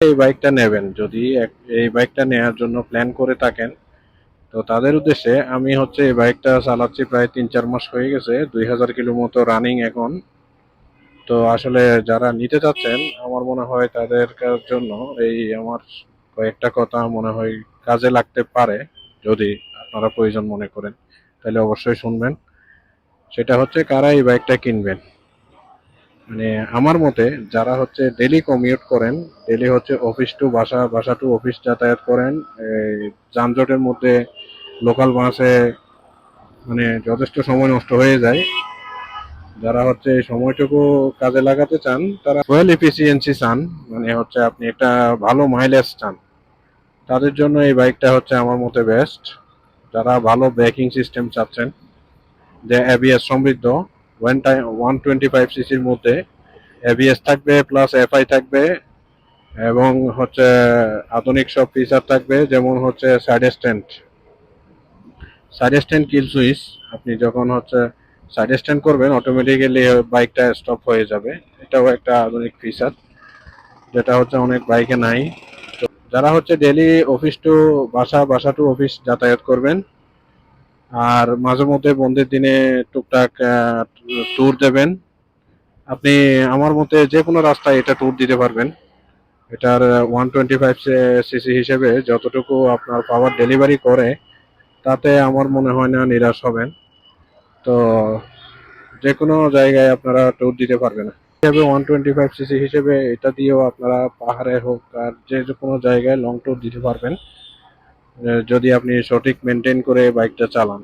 এই বাইকটা নেবেন। যদি এই বাইকটা নেওয়ার জন্য প্ল্যান করে থাকেন, তো তাদের উদ্দেশ্যে আমি হচ্ছে এই বাইকটা চালাচ্ছি প্রায় তিন চার মাস হয়ে গেছে, দুই হাজার কিলো মতো রানিং এখন। তো আসলে যারা নিতে চাচ্ছেন, আমার মনে হয় তাদের জন্য এই আমার কয়েকটা কথা মনে হয় কাজে লাগতে পারে, যদি আপনারা প্রয়োজন মনে করেন। তাহলে অবশ্যই শুনবেন। সেটা হচ্ছে কারা এই বাইকটা কিনবেন? মানে আমার মতে যারা হচ্ছে ডেলি কমিউট করেন ডেলি হচ্ছে অফিস টু বাসা বাসা টু অফিস যাতায়াত করেন যানজটের মধ্যে লোকাল বাসে মানে যথেষ্ট সময় নষ্ট হয়ে যায়। যারা হচ্ছে সময়টুকু কাজে লাগাতে চান, তারা ফুয়েল এফিসিয়েন্সি চান মানে হচ্ছে আপনি একটা ভালো মাইলেজ চান। তাদের জন্য এই বাইকটা হচ্ছে আমার মতে বেস্ট যারা ভালো ব্রেকিং সিস্টেম চাচ্ছেন, যে এবিএস সমৃদ্ধ one time one twenty five সিসির মধ্যে এবিএস থাকবে প্লাস এফআই থাকবে, এবং হচ্ছে আধুনিক সব ফিচার থাকবে, যেমন হচ্ছে side stand side stand kill switch আপনি যখন হচ্ছে সাইড স্ট্যান্ড করবেন অটোমেটিক্যালি বাইকটা স্টপ হয়ে যাবে। এটাও একটা আধুনিক ফিচার যেটা হচ্ছে অনেক বাইকে নাই। যারা হচ্ছে ডেলি অফিস টু বাসা বাসা টু অফিস যাতায়াত করবেন আর মাঝে মধ্যে বন্ধের দিনে টুকটাক ট্যুর দেবেন। আপনি আমার মতে যে কোনো রাস্তায় এটা ট্যুর দিতে পারবেন। এটার ওয়ান টোয়েন্টি ফাইভ সিসি হিসেবে যতটুকু আপনার পাওয়ার ডেলিভারি করে, তাতে আমার মনে হয় না নিরাশ হবেন। তো যে কোনো জায়গায় আপনারা ট্যুর দিতে পারবেন। হিসেবে ওয়ান টোয়েন্টি ফাইভ সিসি হিসেবে এটা দিয়েও আপনারা পাহাড়ে হোক আর যে কোনো জায়গায় লং ট্যুর দিতে পারবেন। যদি আপনি সঠিক মেনটেন করে বাইকটা চালান।